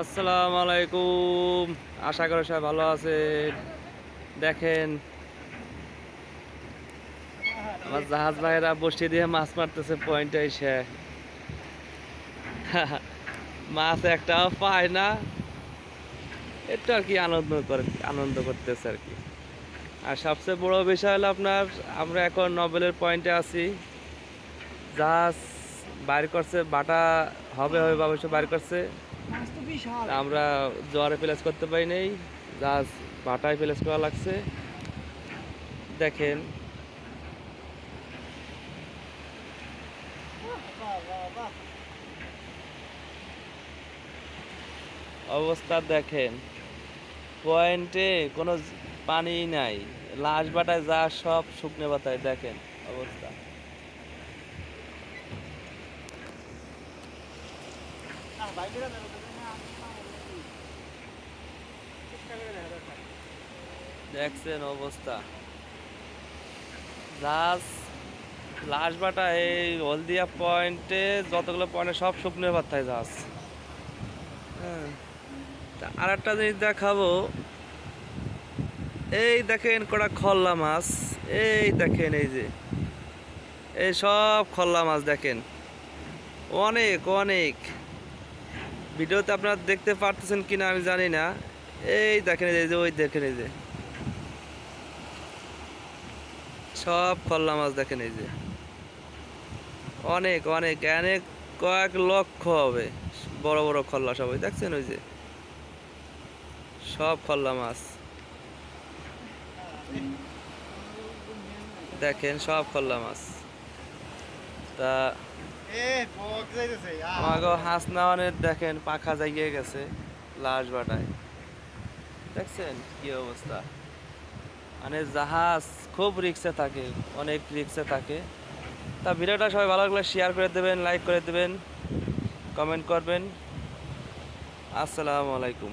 আসসালামু আলাইকুম। আশা করি সবাই ভালো আছেন। দেখেন, আমার জাহাজ ভাইয়েরা বসিয়ে দিয়ে মাছ মারতেছে পয়েন্টে এসে। মাছ একটাও পায় না। একটু আর কি আনন্দ করে, আনন্দ করতেছে আর কি। আর সবচেয়ে বড় বিষয় হলো আপনার, আমরা এখন নবেলের পয়েন্টে আছি। জাহাজ বাইর করছে, বাটা হবে হবে বাবা বাইর করছে। আমরা জোয়ারে প্লেস করতে পারি নাই জাহাজ ভাটায় প্লেস করা লাগছে। দেখেন। অবস্থা দেখেন। পয়েন্টে কোনো পানি নাই, লাশ বাটায় যা সব শুকনো বাতায় দেখেন অবস্থা না, বাইকেরা বেরোতে দেবে না, আমি না, আমি- চেষ্টা করে দেখা দরকার। দেখছেন অবস্থা। জাহাজ লাশ বাটা এই হলদিয়া পয়েন্টে যতগুলো পয়েন্টে সব শুকনো পাতায় জাহাজ হ্যাঁ আর একটা জিনিস দেখাবো। এই দেখেন কটা খল্লা মাছ। এই দেখেন এই যে, এই সব খল্লা মাছ দেখেন। অনেক অনেক। ভিডিওতে আপনারা দেখতে পারতেছেন কিনা আমি জানি না। এই দেখেন এই যে ওই দেখেন এই যে। সব খল্লা মাছ দেখেন এই যে। অনেক অনেক অনেক, কয়েক লক্ষ হবে। বড় বড় খল্লা সবাই দেখছেন ওই যে? সব খল্লা মাছ। দেখেন, সব খল্লা মাছ। তা। আমাকে হাঁস নাওয়ানের দেখেন পাখা জাগিয়ে গেছে লাশ বাটায়। দেখছেন কি অবস্থা? মানে জাহাজ খুব রিক্সে থাকে অনেক রিক্সে থাকে। তা ভিডিওটা সবাই ভালো লাগলে শেয়ার করে দেবেন লাইক করে দেবেন কমেন্ট করবেন। আসসালামু আলাইকুম।